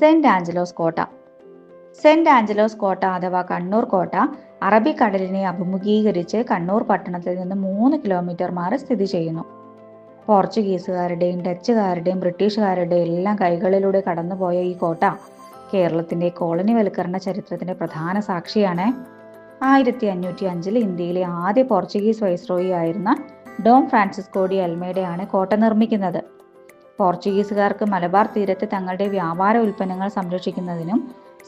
Saint Angelos കോട്ട. Saint Angelos കോട്ട അഥവാ കണ്ണൂർ കോട്ട അറബിക്കടലിനെ അഭിമുഖീകരിച്ച് കണ്ണൂർ പട്ടണത്തിൽ നിന്ന് മൂന്ന് കിലോമീറ്റർ മാറി സ്ഥിതി ചെയ്യുന്നു. പോർച്ചുഗീസുകാരുടെയും ഡച്ചുകാരുടെയും ബ്രിട്ടീഷുകാരുടെയും എല്ലാം കൈകളിലൂടെ കടന്നുപോയ ഈ കോട്ട കേരളത്തിന്റെ കോളനിവൽക്കരണ ചരിത്രത്തിന്റെ പ്രധാന സാക്ഷിയാണ്. ആയിരത്തി അഞ്ഞൂറ്റി അഞ്ചിൽ ഇന്ത്യയിലെ ആദ്യ പോർച്ചുഗീസ് വൈസ്രോയി ആയിരുന്ന ഡോം ഫ്രാൻസിസ്കോഡി അൽമേഡയാണ് കോട്ട നിർമ്മിക്കുന്നത്. പോർച്ചുഗീസുകാർക്ക് മലബാർ തീരത്ത് തങ്ങളുടെ വ്യാപാര ഉൽപ്പന്നങ്ങൾ സംരക്ഷിക്കുന്നതിനും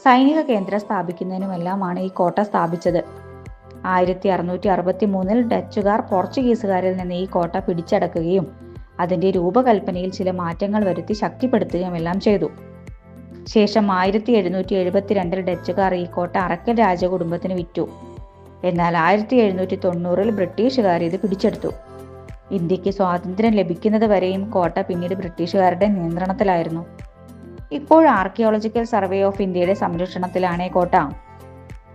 സൈനിക കേന്ദ്രം സ്ഥാപിക്കുന്നതിനുമെല്ലാമാണ് ഈ കോട്ട സ്ഥാപിച്ചത്. ആയിരത്തി അറുന്നൂറ്റി അറുപത്തി മൂന്നിൽ ഡച്ചുകാർ പോർച്ചുഗീസുകാരിൽ നിന്ന് ഈ കോട്ട പിടിച്ചടക്കുകയും അതിന്റെ രൂപകൽപ്പനയിൽ ചില മാറ്റങ്ങൾ വരുത്തി ശക്തിപ്പെടുത്തുകയും എല്ലാം ചെയ്തു. ശേഷം ആയിരത്തി എഴുന്നൂറ്റി എഴുപത്തിരണ്ടിൽ ഡച്ചുകാർ ഈ കോട്ട അറക്കൽ രാജകുടുംബത്തിന് വിറ്റു. എന്നാൽ ആയിരത്തി എഴുന്നൂറ്റി തൊണ്ണൂറിൽ ബ്രിട്ടീഷുകാർ ഇത് പിടിച്ചെടുത്തു. ഇന്ത്യയ്ക്ക് സ്വാതന്ത്ര്യം ലഭിക്കുന്നത് വരെയും കോട്ട പിന്നീട് ബ്രിട്ടീഷുകാരുടെ നിയന്ത്രണത്തിലായിരുന്നു. ഇപ്പോൾ ആർക്കിയോളജിക്കൽ സർവേ ഓഫ് ഇന്ത്യയുടെ സംരക്ഷണത്തിലാണ് കോട്ട.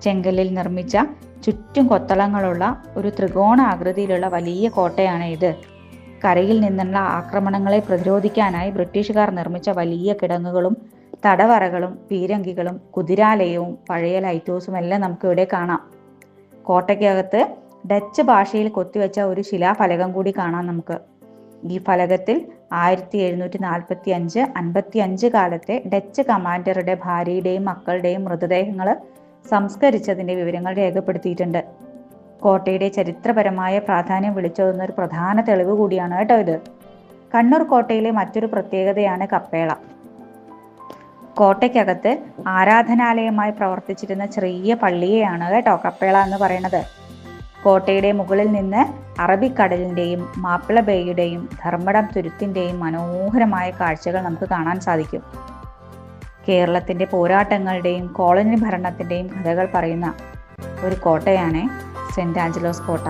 ചെങ്കല്ലിൽ നിർമ്മിച്ച ചുറ്റും കൊത്തളങ്ങളുള്ള ഒരു ത്രികോണ ആകൃതിയിലുള്ള വലിയ കോട്ടയാണ് ഇത്. കരയിൽ നിന്നുള്ള ആക്രമണങ്ങളെ പ്രതിരോധിക്കാനായി ബ്രിട്ടീഷുകാർ നിർമ്മിച്ച വലിയ കിടങ്ങുകളും തടവറകളും പീരങ്കികളും കുതിരാലയവും പഴയ ലൈറ്റ് ഹൗസും എല്ലാം നമുക്ക് ഇവിടെ കാണാം. കോട്ടയ്ക്കകത്ത് ഡച്ച് ഭാഷയിൽ കൊത്തിവെച്ച ഒരു ശിലാഫലകം കൂടി കാണാം നമുക്ക്. ഈ ഫലകത്തിൽ ആയിരത്തി എഴുന്നൂറ്റി നാൽപ്പത്തി അഞ്ച് അൻപത്തി അഞ്ച് കാലത്തെ ഡച്ച് കമാൻഡറുടെ ഭാര്യയുടെയും മക്കളുടെയും മൃതദേഹങ്ങൾ സംസ്കരിച്ചതിന്റെ വിവരങ്ങൾ രേഖപ്പെടുത്തിയിട്ടുണ്ട്. കോട്ടയുടെ ചരിത്രപരമായ പ്രാധാന്യം വിളിച്ചോതുന്ന ഒരു പ്രധാന തെളിവ് കൂടിയാണ് കേട്ടോ ഇത്. കണ്ണൂർ കോട്ടയിലെ മറ്റൊരു പ്രത്യേകതയാണ് കപ്പേള. കോട്ടയ്ക്കകത്ത് ആരാധനാലയമായി പ്രവർത്തിച്ചിരുന്ന ചെറിയ പള്ളിയെയാണ് കേട്ടോ കപ്പേള എന്ന് പറയുന്നത്. കോട്ടയുടെ മുകളിൽ നിന്ന് അറബിക്കടലിന്റെയും മാപ്പിള ബേയുടെയും ധർമ്മടം തുരുത്തിന്റെയും മനോഹരമായ കാഴ്ചകൾ നമുക്ക് കാണാൻ സാധിക്കും. കേരളത്തിന്റെ പോരാട്ടങ്ങളുടെയും കോളനി ഭരണത്തിന്റെയും കഥകൾ പറയുന്ന ഒരു കോട്ടയാണ് സെന്റ് ആഞ്ചലോസ് കോട്ട.